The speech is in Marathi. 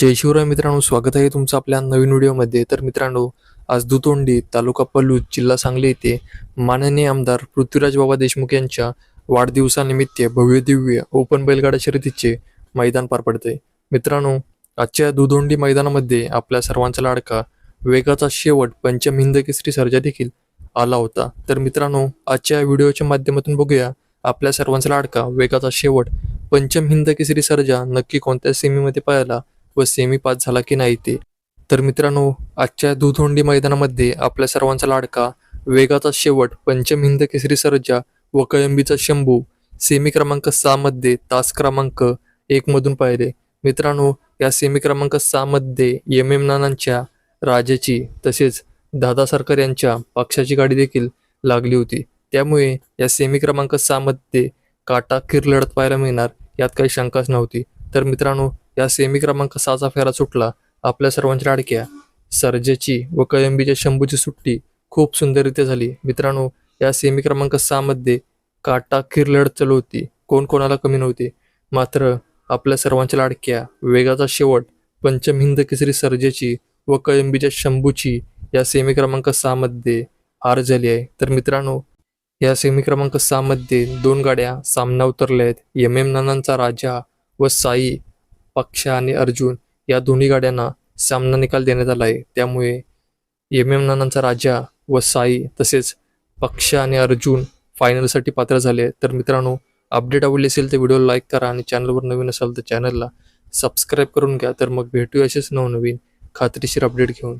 जय शिवराय मित्रांनो स्वागत आहे तुमचं आपल्या नवीन व्हिडिओमध्ये. तर मित्रांनो आज दुतोंडी तालुका पल्लू जिल्हा सांगली येथे माननीय आमदार पृथ्वीराज बाबा देशमुख यांच्या वाढदिवसानिमित्त भव्य दिव्य ओपन बैलगाडा शर्यतीचे मैदान पार पडते मित्रांनो आजच्या दुधोंडी मैदानामध्ये आपल्या सर्वांचा लाडका वेगाचा शेवट पंचम हिंद केसरी सर्जा देखील आला होता. तर मित्रांनो आजच्या व्हिडिओच्या माध्यमातून बघूया आपल्या सर्वांचा लाडका वेगाचा शेवट पंचम हिंद केसरी सर्जा नक्की कोणत्या सेमीमध्ये पाहायला व सेमी पास झाला की नाही ते? तर मित्रांनो आजच्या दुधोंडी मैदानामध्ये आपल्या सर्वांचा लाडका वेगाचा शेवट पंचम हिंद केसरी सर्जा व कळंबीचा शंभू सेमी क्रमांक सहा मध्ये तास क्रमांक एक मधून पाहिले मित्रांनो या सेमी क्रमांक सहा मध्ये एम एम नानांच्या राजाची तसेच दादा सरकार यांच्या पक्षाची गाडी देखील लागली होती. त्यामुळे या सेमी क्रमांक सहा मध्ये काटा किर लढत पाहायला मिळणार यात काही शंकाच नव्हती. तर मित्रांनो या सेमी क्रमांक सहाचा फेरा सुटला. आपल्या सर्वांच्या लाडक्या सर्जेची व कळंबीच्या शंभूची सुट्टी खूप सुंदररित्या झाली. मित्रांनो या सेमी क्रमांक सहामध्ये काटा किरलड चालू होती कोण कोणाला कमी नव्हते? मात्र आपल्या सर्वांच्या लाडक्या वेगाचा शेवट पंचम हिंद केसरी सर्जेची व कळंबीच्या शंभूची या सेमी क्रमांक सहामध्ये हार झाली आहे. तर मित्रांनो या सेमी क्रमांक सहामध्ये दोन गाड्या सामना उतरल्या आहेत. एम एम नानांचा राजा व साई पक्ष आणि अर्जुन या दोन्ही गाड्यांना सामना निकाल देण्यात आला आहे. त्यामुळे एम एम नानांचा राजा व साई तसेच पक्ष आणि अर्जुन फायनलसाठी पात्र झाले तर मित्रांनो अपडेट आवडली असेल तर व्हिडिओ लाईक करा आणि चॅनलवर नवीन असाल तर चॅनलला सबस्क्राईब करून घ्या. तर मग भेटूया असेच नवनवीन खात्रीशीर अपडेट घेऊन.